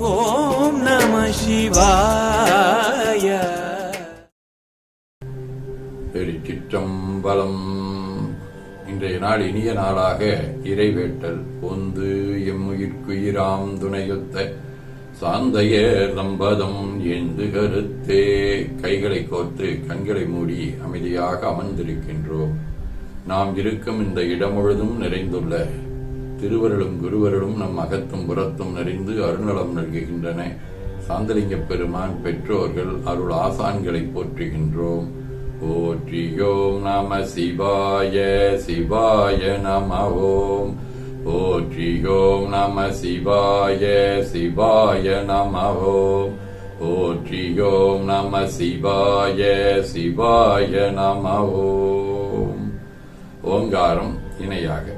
ஓம் நம சிவாய. திருச்சிற்றம்பலம் இன்றைய நாள் இனிய நாளாக இறைவேட்டல் பொந்து எம்முயிர்க்குயிராம் துணையொத்த. சாந்தைய நம்பதம் என்று கருத்தே. கைகளை கோர்த்து கண்களை மூடி அமைதியாக அமர்ந்திருக்கின்றோம். நாம் இருக்கும் இந்த இடம் முழுதும் நிறைந்துள்ள திருவருளும் குருவருளும் நம் அகத்தும் புறத்தும் நிறைந்து அருணலம் நல்குகின்றன. சாந்தலிங்க பெருமான் பெற்றோர்கள் அருள் ஆசான்களை போற்றுகின்றோம். போற்றியோம் நம சிவாய சிவாய நம ஓம் போற்றியோம் நம சிவாய சிவாய நம ஓம் போற்றியோம் நம சிவாய சிவாய நம ஓம் ஓங்காரம் இணையாக.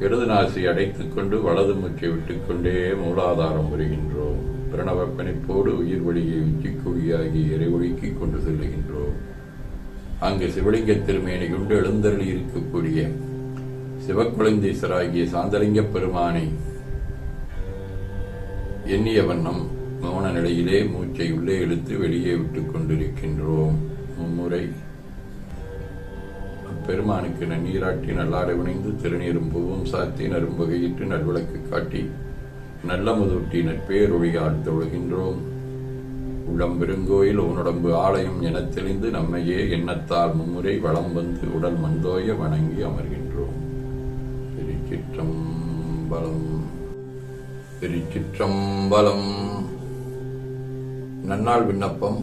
இடது நாசி அடைத்துக் கொண்டு வலது மூச்சை விட்டுக்கொண்டே மூலாதாரம் வருகின்றோம் பிரணவ பிணைப்போடு உயிர் வழியை உச்சிக்குழியாகி இறைவொழுக்கிக் கொண்டு செல்லுகின்றோம். அங்கு சிவலிங்க திருமேனி கொண்டு எழுந்தருளி இருக்கக்கூடிய சிவக்குழந்தீஸ்வராகிய சாந்தலிங்க பெருமானை எண்ணிய வண்ணம் மௌன நிலையிலே மூச்சை உள்ளே இழுத்து வெளியே விட்டுக் கொண்டிருக்கின்றோம். மும்முறை பெருமானுக்கு நன்னீராட்டி நல்லாடை விணைந்து திருநீரும் பூவும் சாத்தி நரும்பகையிட்டு நல்விளக்கு காட்டி நல்ல முதூட்டி நட்பேரொழியால் தொழுகின்றோம் உளம் பெருங்கோயில் உன்னுடம்பு ஆலயம் என தெளிந்து நம்மையே எண்ணத்தால் மும்முறை வளம் வந்து உடல் மந்தோய வணங்கி அமர்கின்றோம். திருச்சிற்றம்பலம் திருச்சிற்றம்பலம் நன்னாள் விண்ணப்பம்.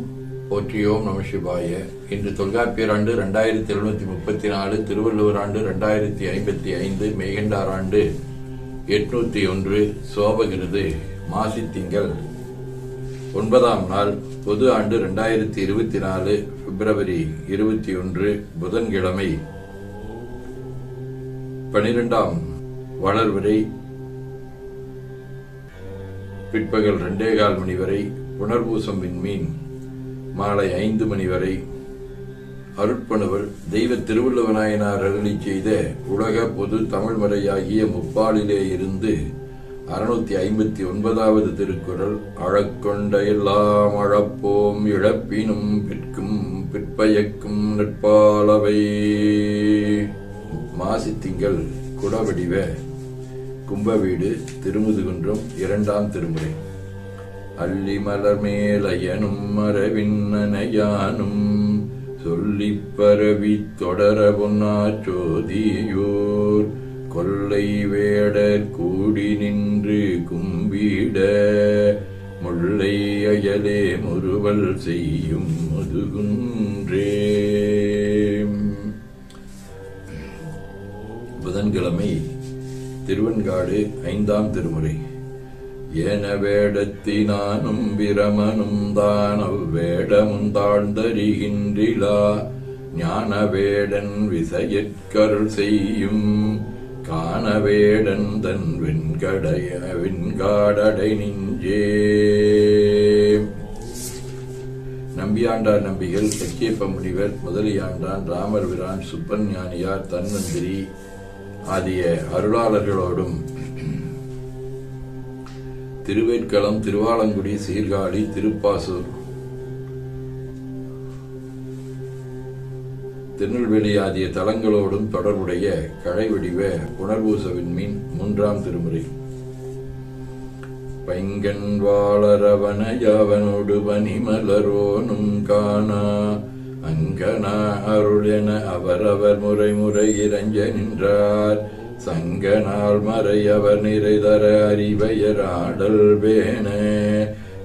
போற்றியோம் நம சிவாய. இன்று தொல்காப்பியர் ஆண்டு ரெண்டாயிரத்தி எழுநூத்தி முப்பத்தி நாலு திருவள்ளுவர் ஆண்டு ரெண்டாயிரத்தி ஐம்பத்தி ஐந்து மெய்கண்டார் ஆண்டு எட்நூத்தி ஒன்று சோபகிருது மாசி திங்கள். ஒன்பதாம் நாள் பொது ஆண்டு ரெண்டாயிரத்தி இருபத்தி நாலு பிப்ரவரி இருபத்தி ஒன்று புதன்கிழமை. பனிரெண்டாம் வளர்வரை பிற்பகல் ரெண்டே கால் மணி வரை புனர்பூசம் விண்மீன். மாலை ஐந்து மணி வரை அருட்பணுவல் தெய்வ திருவள்ளுவநாயனார் அருளி செய்த உலக பொது தமிழ் முறையாகிய முப்பாலிலே இருந்து அறுநூத்தி ஐம்பத்தி ஒன்பதாவது திருக்குறள் அழக்கொண்ட எல்லாம் அழப்போம் இழப்பினும் பிற்கும் பிற்பயக்கும் நட்பாலவை. மாசித்திங்கள் குடவடிவ கும்பவீடு திருமுதுகுன்றம் இரண்டாம் திருமுறை. அள்ளி மலர் மேலையனும் மரவின்னனையானும் சொல்லிப் பரவி தொடர பொன்னாச்சோதியோர் கொல்லை வேட கூடி நின்று கும்பிட முல்லை அயலே முறுவல் செய்யும் முதுகுன்றே. புதன்கிழமை திருவெண்காடு ஐந்தாம் திருமுறை. என வேடத்தினானும் பிரமனும் தான் அவ்வேடமும் தாழ்ந்தறிகின்றிலா. ஞான வேடன் விசையற்கருள் செய்யும். காணவேடன் தன் வெண்கடைய வெண்காடடை நெஞ்சே நம்பியாண்டார் நம்பிகள் சக்கியப்ப முனிவர் முதலியாண்டான் ராமர் விரான் சுப்பஞானியார் தன்வந்திரி ஆகிய அருளாளர்களோடும் திருவேட்களம் திருவாலங்குடி சீர்காழி திருப்பாசூர். திருநெல்வேலி ஆகிய தலங்களோடும் தொடர்புடைய கழைவடிவ புனர்பூசவின் மீன் மூன்றாம் திருமுறை. பைங்கன் வாளரவன யாவனோடு பனிமலரோனும் காணா. அங்கனா அருளென அவரவர் முறை முறை இறஞ்ச நின்றார். சங்கனால் மறையவர் நிறைதர அறிவையராடல் வேண.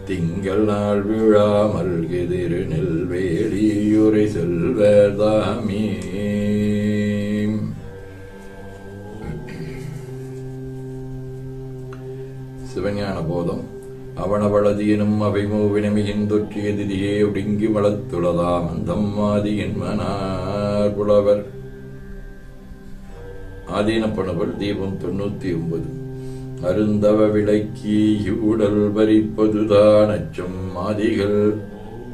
திங்கள் நாள் விழா மல்கிதிரு நெல்வேலியுரை செல்வர் செல்வதாமே சிவஞான போதம். அவனவளதியனும் அவைமூவினமையின் தொற்றிய திதியே ஒடுங்கி வளத்துளதாம் அந்தம் ஆதியின் புலவர். ஆதீன பணவல் தீபம் தொண்ணூத்தி ஒன்பது. அருந்தவ விளக்கி உடல் பறிப்பதுதான் அச்சம் ஆதிகள்.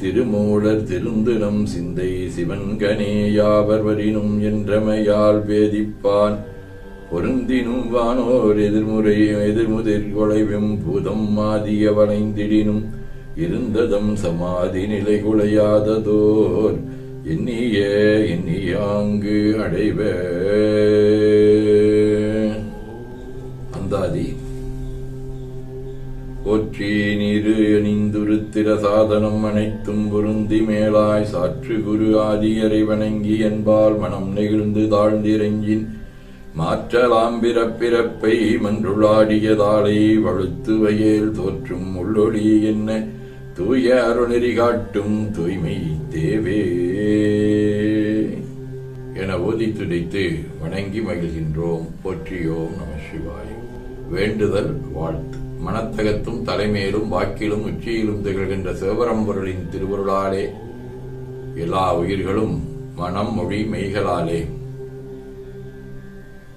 திருமூலர் திருந்தினம் சிந்தை சிவன்கனே யாவர் வரினும் என்றமையால் வேதிப்பான். பொருந்தினும் வானோர் எதிர்முறை எதிர்முதிர் கொலைவும் பூதம் மாதிய வளைந்திடினும். இருந்ததம் சமாதி நிலை குலையாததோர் எண்ணிய எண்ணியாங்கு அடைவே சித்திர சாதனம் அனைத்தும் பொருந்தி மேலாய் சாற்று குரு ஆதியரை வணங்கி என்பால் மனம் நெகிழ்ந்து தாழ்ந்திரஞ்சின் மாற்றலாம் பிறப்பிறப்பை மன்றுளாடியதாலே வழுத்து வயல் தோற்றும் உள்ளொளி என்ன? தூய அருணெறி காட்டும் தூய்மை தேவே. என ஓதி துடைத்து வணங்கி மகிழ்கின்றோம். போற்றியோம் நம சிவாய். வேண்டுதல் வாழ்த்து. மனத்தகத்தும் தலைமையிலும் வாக்கிலும் உச்சியிலும் திகழ்கின்ற சிவபரம்பொருளின் திருவருளாலே எல்லா உயிர்களும் மனம் மொழி மெய்களாலே.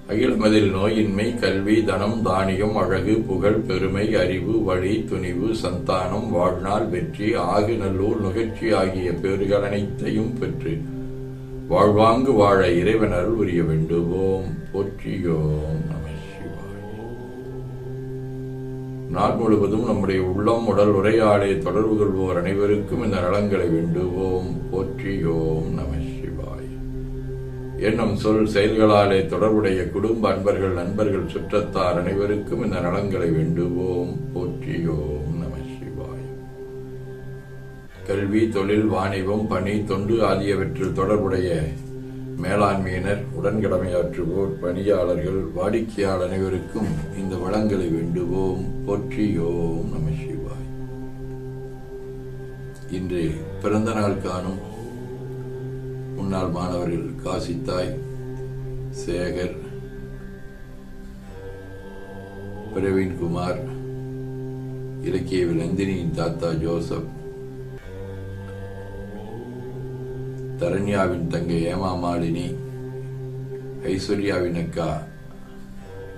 அகிலமதில் நோயின்மை கல்வி தனம் தானியம் அழகு புகழ் பெருமை அறிவு வழி துணிவு சந்தானம் வாழ்நாள் வெற்றி ஆகு நல்லூர் நுகர்ச்சி ஆகிய பேறுகள் அனைத்தையும் பெற்று வாழ்வாங்கு வாழ இறைவனர் உரிய வேண்டுவோம். போற்றியோம். நாள் முழுவதும் நம்முடைய உள்ளம் உடல் உரையாடை தொடர்பு கொள்வோர் அனைவருக்கும் இந்த நலங்களை வேண்டுவோம். போற்றியோம் நம சிவாய். என்னும் சொல் செயல்களாலே தொடர்புடைய குடும்ப அன்பர்கள் நண்பர்கள் சுற்றத்தார் அனைவருக்கும் இந்த நலங்களை வேண்டுவோம். போற்றியோம் நம சிவாய். கல்வி தொழில் வாணிபம் பணி தொண்டு ஆகியவற்றில் தொடர்புடைய மேலாண்மையினர் உடன்கடமையாற்றுவோர் பணியாளர்கள் வாடிக்கையாளர் அனைவருக்கும் இந்த வளங்களை வேண்டுவோம். போற்றியோம் நம சிவாய். இன்று பிறந்த நாள் காணும் முன்னாள் மாணவர்கள் காசித்தாய் சேகர் பிரவீன்குமார் இலக்கிய நந்தினியின் தாத்தா ஜோசப் தரண்யாவின் தங்கை ஏமா மாலினி ஐஸ்வர்யாவின் அக்கா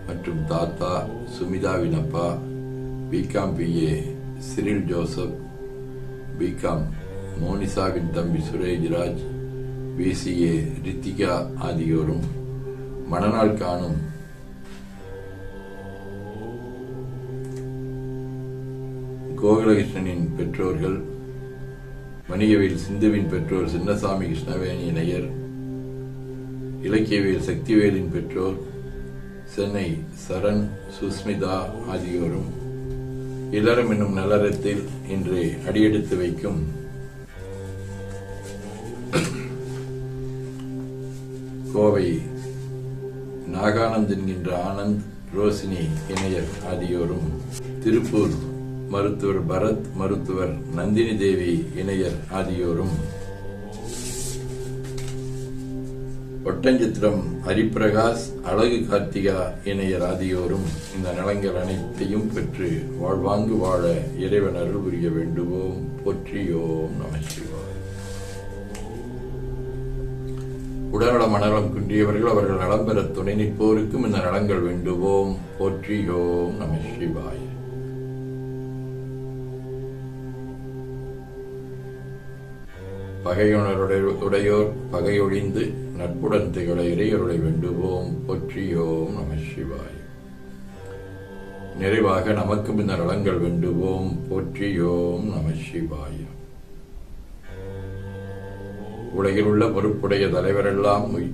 மற்றும் தாத்தா சுமிதாவின் அப்பா B Com BA Cyril Joseph B Com மோனிசாவின் தம்பி சுரேஜ்ராஜ் பிசிஏ ரித்திகா ஆகியோரும் மணநாள் காணும் கோகுலகிருஷ்ணனின் பெற்றோர்கள் வணிகவியல் சிந்துவின் பெற்றோர் சின்னசாமி கிருஷ்ணவேணி இணையர் இலக்கியவியல் சக்திவேலின் பெற்றோர் சென்னை சரண் சுஸ்மிதா ஆகியோரும் இளரம் என்னும் நலரத்தில் இன்று அடியெடுத்து வைக்கும். கோவை நாகானந்த் என்கின்ற ஆனந்த் ரோசினி இணையர் ஆகியோரும் திருப்பூர் மருத்துவர் பரத் மருத்துவர் நந்தினி தேவி இணையர் ஆகியோரும். ஒட்டஞ்சித்திரம் ஹரிபிரகாஷ் அழகு கார்த்திகா இணையர் ஆகியோரும் இந்த நலங்கள் அனைத்தையும் பெற்று வாழ்வாங்கு வாழ இறைவன் அருள் புரிய வேண்டுவோம். போற்றியோம் நம சிவாய். உடல்நல மனநலம் குன்றியவர்கள் அவர்கள் நலம் பெற துணை நிற்போருக்கும் இந்த நலங்கள் வேண்டுவோம். போற்றியோம் நம சிவாய். பகையுணருடையோர் உடையோர் பகையொழிந்து நட்புடன் திகழ இறையருளை வேண்டுவோம். போற்றியோம் நம சிவாய். நிறைவாக நமக்கும் இந்த நலங்கள் வேண்டுவோம். போற்றியோம் நம சிவாய். உலகில் உள்ள பொறுப்புடைய தலைவரெல்லாம்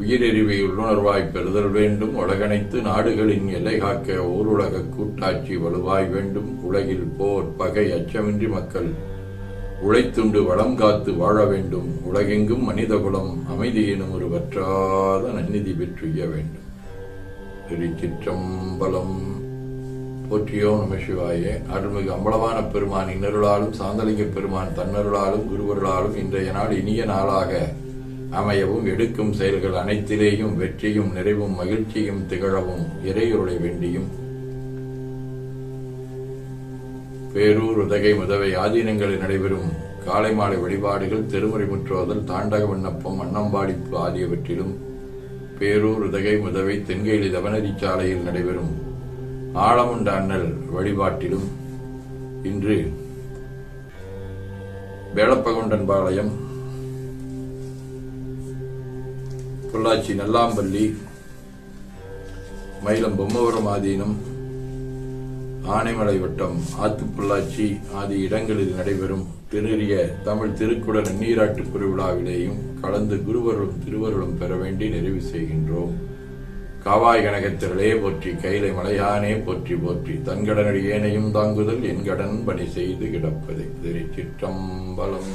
உயிரெறிவை உள்ளுணர்வாய் பெறுதல் வேண்டும். உலகனைத்து நாடுகளின் எல்லை காக்க ஓருலக கூட்டாட்சி வலுவாய் வேண்டும். உலகில் போர் பகை அச்சமின்றி மக்கள் உழைத்துண்டு வளம் காத்து வாழ வேண்டும். உலகெங்கும் மனிதகுலம் அமைதி எனும் ஒரு வற்றாத நன்னிதி பெற்றுய வேண்டும். திருச்சிற்றம்பலம். போற்றியோ நம சிவாய. அருள்மிகு அம்பலமான பெருமான் இன்னருளாலும் சாந்தலிங்க பெருமான் தன்னருளாலும் குருவருளாலும் இன்றைய நாள் இனிய நாளாக அமையவும் எடுக்கும் செயல்கள் அனைத்திலேயும் வெற்றியும் நிறைவும் மகிழ்ச்சியும் திகழவும் இறையுருளை வேண்டியும் பேரூர் உதகை முதவை ஆதீனங்களில் நடைபெறும் காலை மாலை வழிபாடுகள் திருமுறை முற்றுவதல் தாண்டக விண்ணப்பம் அன்னம்பாடிப்பு ஆகியவற்றிலும் பேரூர் உதகை முதவை தென்கேலி தவனரி சாலையில் நடைபெறும் ஆழமுண்ட அண்ணல் வழிபாட்டிலும் இன்று வேளப்பகொண்டன் பாளையம் பொள்ளாச்சி நல்லாம்பள்ளி மயிலம் பொம்மவரம் ஆதீனம் ஆனைமலை வட்டம் ஆத்துப்புள்ளாச்சி ஆகிய இடங்களில் நடைபெறும் திருறிய தமிழ் திருக்குட நீராட்டு பெருவிழாவிலேயும் கலந்து குருவருளும் திருவருளும் பெற வேண்டி நிறைவு செய்கின்றோம். காவாய் கனகத்திரளே போற்றி கைலை மலையானே போற்றி போற்றி. தன்கடனடி ஏனையும் தாங்குதல் என் கடன் பணி செய்து கிடப்பதை. திருச்சிற்றம்பலம்.